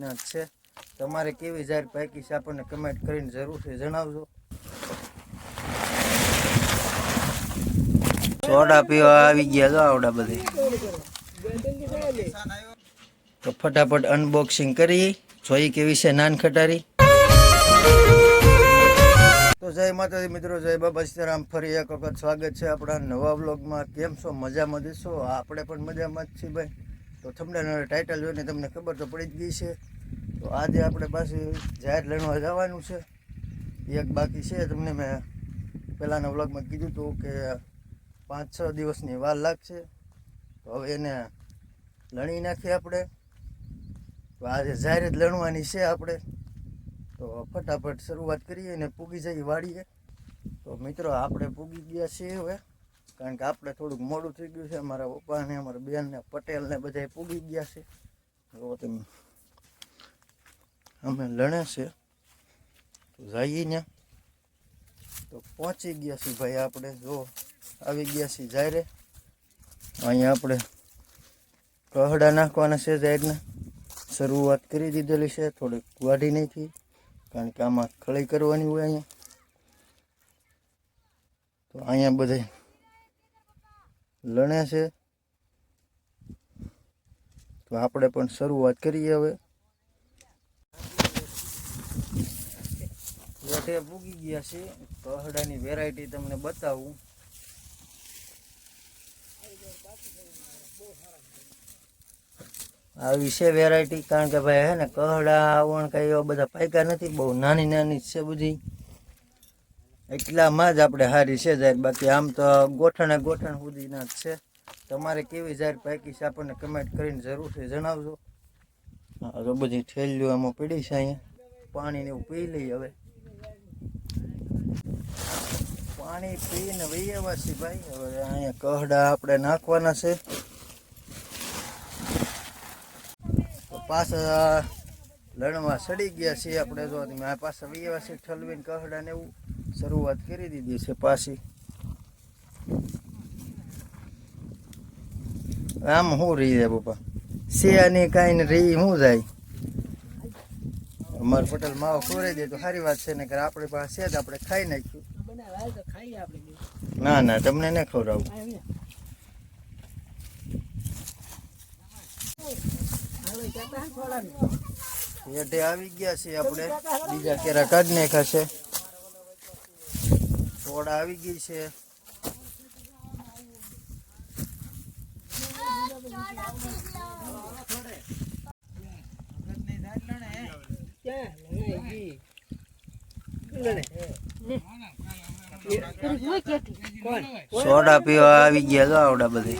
સુધીના જ છે. તમારે કેવી જાહેર પાકી છે આપણને કમેન્ટ કરીને જરૂરથી જણાવજો. સોડા પીવા આવી ગયા છો આવડા બધી. તો ફટાફટ અનબોક્સિંગ કરી. જોઈ કેવી છે નાન ખટારી. તો જય માતાજી મિત્રો જય બાબા સીતારામ. ફરી એક વખત સ્વાગત છે આપણા નવા વ્લોગમાં કેમ છો? મજામાં જશો આપણે પણ મજામાં જ છીએ ભાઈ. તો થમડાના ટાઇટલ જોઈને તમને ખબર તો પડી જ ગઈ છે. તો આજે આપણે પાછી જાહેર લણવા જવાનું છે. એક બાકી છે, તમને મેં પહેલાંના વ્લોગમાં કીધું હતું કે પાંચ છ દિવસની વાર લાગશે. તો હવે એને લણી નાખીએ આપણે. તો આજે જાહેર જ લણવાની છે આપણે. તો ફટાફટ શરૂઆત કરીએ અને પૂગી જઈએ વાડીએ. તો મિત્રો, આપણે પૂગી ગયા છીએ હવે. કારણ કે આપણે થોડુંક મોડું થઈ ગયું છે. અમારા પપ્પાને, અમારા બેનને, પટેલને બધા પૂગી ગયા છે. જો અમે લણે છે. તો જઈએ ને તો પહોંચી ગયા છીએ ભાઈ આપણે. જો આવી ગયા છીએ જાયરે અહીંયા આપણે કહડા નાખવાના છે જાહેરના. શરૂઆત કરી દીધેલી છે. થોડીક વાઢી થઈ કારણ કે આમાં ખળી કરવાની હોય અહીંયા. તો અહીંયા બધે લણે છે. તો આપણે પણ શરૂઆત કરીએ હવે. વેઠે પૂગી ગયા છે. કહડાની વેરાયટી તમને બતાવું. આવી છે વેરાયટી કારણ કે ભાઈ હે ને, કહડા, આવણ, કઈ એવા બધા પાયકા નથી. બહુ નાની નાની છે બધી. એટલામાં જ આપણે હારી છે જાહેર. બાકી આમ તો ગોઠણે ગોઠણ સુધીના જ છે. તમારે કેવી જાહેર પાકી છે આપણને કમેન્ટ કરીને જરૂરથી જણાવજો. હા બધી ઠેલીઓ એમાં પડી છે અહીંયા. પાણીને એવું પી લઈએ હવે. પાણી પીને આવ્યા છીએ ભાઈ. હવે અહીંયા કહડા આપણે નાખવાના છે. પાછા લણવા સડી ગયા છીએ આપણે જો પાછા આવ્યા છીએ ઠલવીને કહડા ને એવું. શરૂઆત કરી દીધી છે પાછી. આમ શું રહી જાય પપ્પા. શિયાની કાંઈ રહી શું જાય. અમાર પટેલ માવો ખોરાઈ દે તો સારી વાત છે ને કે આપણી પાસે જ, આપણે ખાઈ નાખ્યું ના ના, તમને ન ખવડાવું. આવી ગયા છે આપણે. બીજા કેરા કાઢ નાખ્યા છે. સોડા આવી ગઈ છે. સોડા પીવા આવી ગયા આવડા બધી.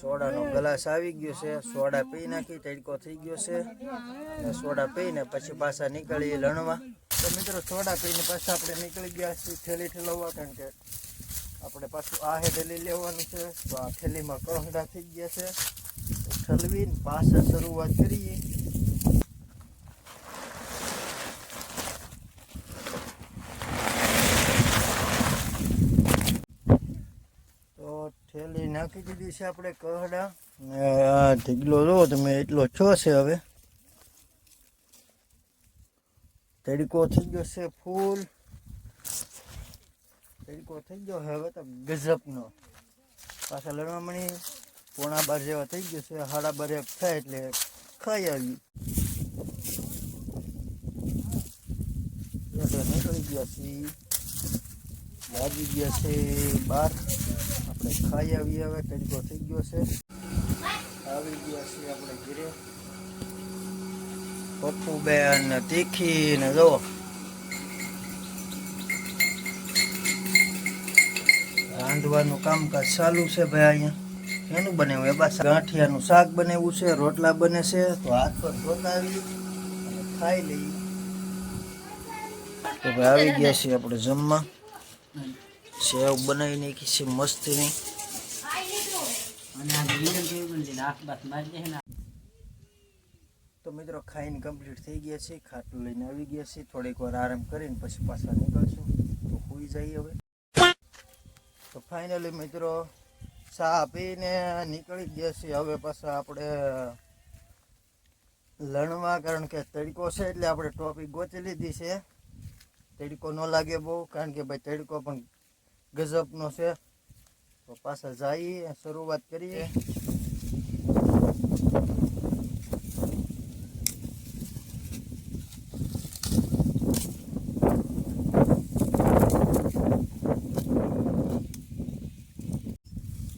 સોડાનો ગ્લાસ આવી ગયો છે, સોડા પી નાખી, તડકો થઈ ગયો છે. સોડા પીને પછી પાછા નીકળીએ લણવા. તો મિત્રો, સોડા પીને પાછા આપણે નીકળી ગયા છીએ થેલી ઠેલવવા કારણ કે આપણે પાછું આ થેલી લેવાનું છે. તો આ થેલીમાં કહડા થઈ ગયા છે. ઠલવીને પાછા શરૂઆત કરીએ. નાખી દીધી છે આપણે કહડા ને આ ઢીગલો જો તમે, એટલો છો છે હવે. તડકો થઈ ગયો છે ફૂલ. તડકો થઈ ગયો છે હવે તો ગજબનો. પાછા લડવા મળી પોણા બાર જેવા થઈ ગયો છે સાડા બાર એક થાય એટલે ખાઈ આવી એટલે નીકળી ગયા છીએ. લાગી ગયા છે બાર. આપણે ખાઈ આવીએ હવે તડકો થઈ ગયો છે. આવી ગયા છીએ આપણે ઘરે. પપ્પુ બેન તીખી ને જો. રાંધવાનું કામકાજ ચાલુ છે ભાઈ અહીંયા. એનું બનાવ્યું? એ બસ ગાંઠિયાનું શાક બનાવ્યું છે, રોટલા બને છે, તો હાથ પર ધોતાવી અને ખાઈ લઈએ. તો ભાઈ આવી ગયા છીએ આપણે જમવા. સેવ બનાવી નાખી છે મસ્તીની. તો મિત્રો, ખાઈને કમ્પ્લીટ થઈ ગયા છે ખાટલું લઈને આવી ગયા છે. થોડીક વાર આરામ કરીને પછી પાછા નીકળશું. તો હોઈ જઈએ હવે. તો ફાઇનલી મિત્રો, ચા પીને નીકળી ગયા છે હવે પાછા આપણે લણવા, કારણ કે તડકો છે એટલે આપણે ટોપિક ગોચી લીધી છે. તડકો ન લાગે બહુ, કારણ કે ભાઈ તડકો પણ ગજબનો છે. તો પાછા જઈએ, શરૂઆત કરીએ.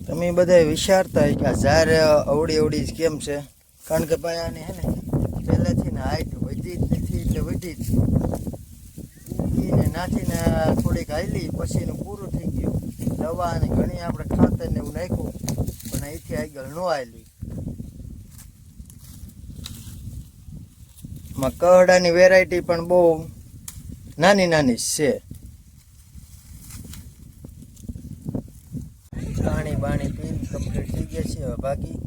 તમે બધા વિચારતા હોય કે આ ઝાર અવડી અવડી જ કેમ છે? કારણ કે ભાઈ આની હે ને, પહેલેથી ને હાઈટ વધી જ નથી એટલે વધી જ. નાથી ને થોડીક હાલી પછી પૂરું દવા અને ઘણી આપણે ખાતર ને એવું નાખ્યું, પણ અહીંથી આગળ ન આવેલી કહડાની વેરાયટી પણ બહુ નાની નાની છે. પાણી બાણી પીને કમ્પ્લીટ થઈ ગયા છે, હવે બાકી.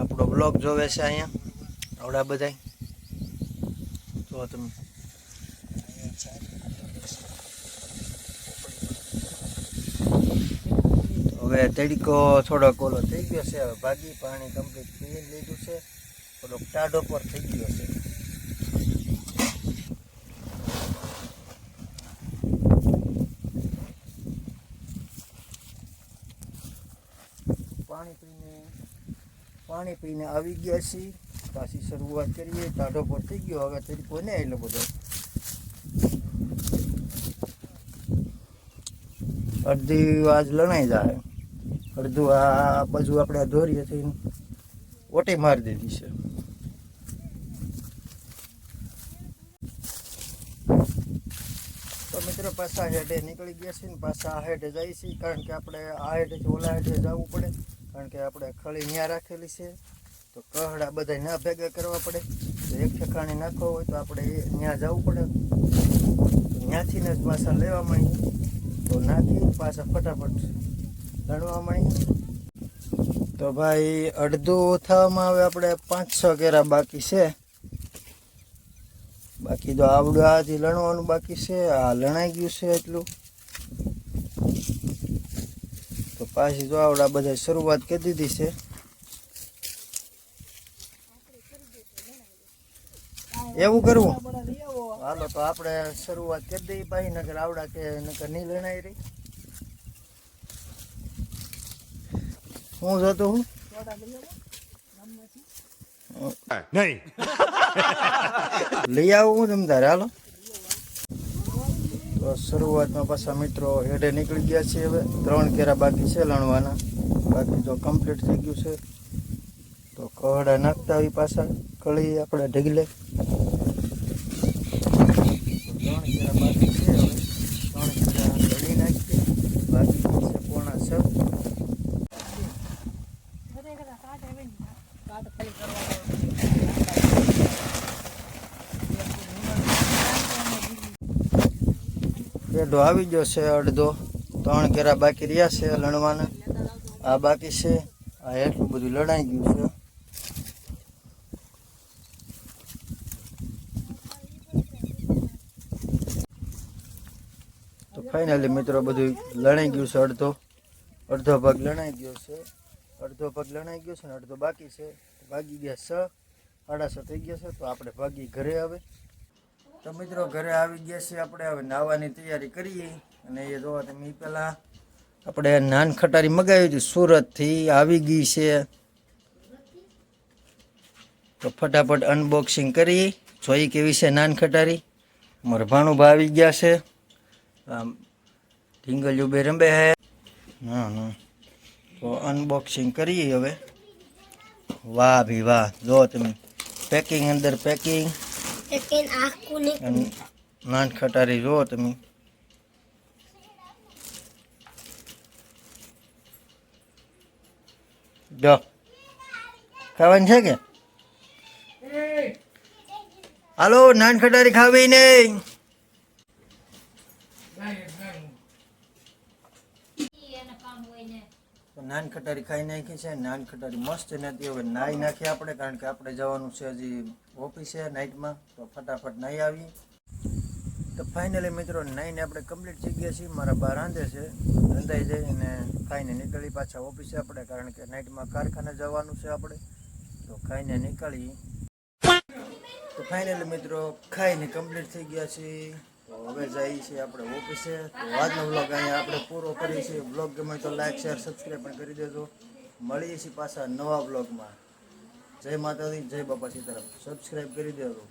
આપણો બ્લોગ જોવે છે અહીંયા. આવડા બધાય. જો તમે હવે તડકો થોડોક ઓલો થઈ ગયો છે, હવે ભાગી પાણી કમ્પ્લીટ પી લીધું છે. થોડોક ટાઢો પર થઈ ગયો છે. પાણી પીને પાણી પીને આવી ગયા છીએ. પાછી શરૂઆત કરીએ. ટાઢો પર થઈ ગયો, હવે તડકો ને એટલો બધો. અડધી આજ લણાઈ જાય. અડધું આ બાજુ આપણે દોરીએ થઈને ઓટી મારી દીધી છે. તો મિત્રો પાછા હેડે નીકળી ગયા છે ને પાછા આ હેડે જઈએ છીએ કારણ કે આપણે આ હેડેથી ઓલા હેડે જવું પડે કારણ કે આપણે ખળી ન્યા રાખેલી છે. તો કહડા બધા ના ભેગા કરવા પડે. એક ઠેકાણે નાખવો હોય તો આપણે ત્યાં જવું પડે. ત્યાંથી જ પાછા લેવા માંડીએ. તો નાખી પાછા ફટાફટ. લણવા મળી. તો ભાઈ, અડધું થવામાં હવે આપણે પાંચ છ કેરા બાકી છે. બાકી તો આવડું આથી લણવાનું બાકી છે. આ લણાઈ ગયું છે એટલું. તો પાછી જો આવડા બધા શરૂઆત કરી દીધી છે. એવું કરવું? હાલો, તો આપણે શરૂઆત કરી દઈએ ભાઈ નગર આવડા કે નગર નહીં લણાઈ રહી. હું જોતો હું નહીં લઈ આવું હું તમ તારે હાલો તો શરૂઆતમાં પાછા મિત્રો હેડે નીકળી ગયા છે હવે ત્રણ કેરા બાકી છે લણવાના બાકી જો કમ્પ્લીટ થઈ ગયું છે તો કહડા નાખતા આવી પાછા કળી આપણે ઢગલે. ત્રણ કેરા બાકી છે હવે ત્રણ કેરા લણી નાખીએ બાકી છે પોણા છ પેઢો આવી ગયો છે અડધો. ત્રણ કેરા બાકી રહ્યા છે લણવાના. આ બાકી છે. આ એટલું બધું લડાઈ ગયું છે. તો ફાઇનલી મિત્રો બધું લણાઈ ગયું છે અડધો. અડધો ભાગ લણાઈ ગયો છે. અડધો ભાગ લણાઈ ગયો છે ને અડધો બાકી છે. ભાગી ગયા છ. સાડા થઈ ગયા છે. તો આપણે ભાગી ઘરે આવે. તો મિત્રો ઘરે આવી ગયા છે આપણે. હવે નાવાની તૈયારી કરીએ અને એ જોવા તમે એ પહેલાં આપણે નાન ખટારી મગાવી હતી. સુરતથી આવી ગઈ છે. તો ફટાફટ અનબોક્સિંગ કરી જોઈ કેવી છે નાન ખટારી મરભાણું ભાવી ગયા છે. આમ ઢીંગલ ઉભે રંબે હે. હા હા તો અનબોક્સિંગ કરીએ હવે. વાહ ભી વાહ. જો તમે પેકિંગ અંદર પેકિંગ નાન ખટારી જુઓ તમે જો ખાવાની છે કે હાલો નાન ખટારી ખાવી નહીં નાન કટારી ખાઈ નાખી છે, નાન કટારી મસ્ત નથી હવે નાહી નાખીએ આપણે, કારણ કે આપણે જવાનું છે હજી ઓફિસે નાઇટમાં તો ફટાફટ નાહી આવી તો ફાઇનલી મિત્રો નાહીને આપણે કમ્પ્લીટ થઈ ગયા છીએ, મારા બહાર રાંધે છે ધંધાઈ જઈને ખાઈને નીકળી પાછા ઓફિસે આપણે, કારણ કે નાઇટમાં કારખાને જવાનું છે આપણે, તો ખાઈને નીકળી તો ફાઇનલી મિત્રો, ખાઈને કમ્પ્લીટ થઈ ગયા છીએ. હવે જઈએ છીએ આપણે ઓફિસે. તો આજનો બ્લોગ અહીંયા આપણે પૂરો કરીએ છીએ. બ્લોગ ગમે તો લાઈક શેર સબસ્ક્રાઈબ પણ કરી દેજો. મળીએ છીએ પાછા નવા બ્લોગમાં જય માતાજી, જય બાપા સીતારામ સબસ્ક્રાઈબ કરી દેજો.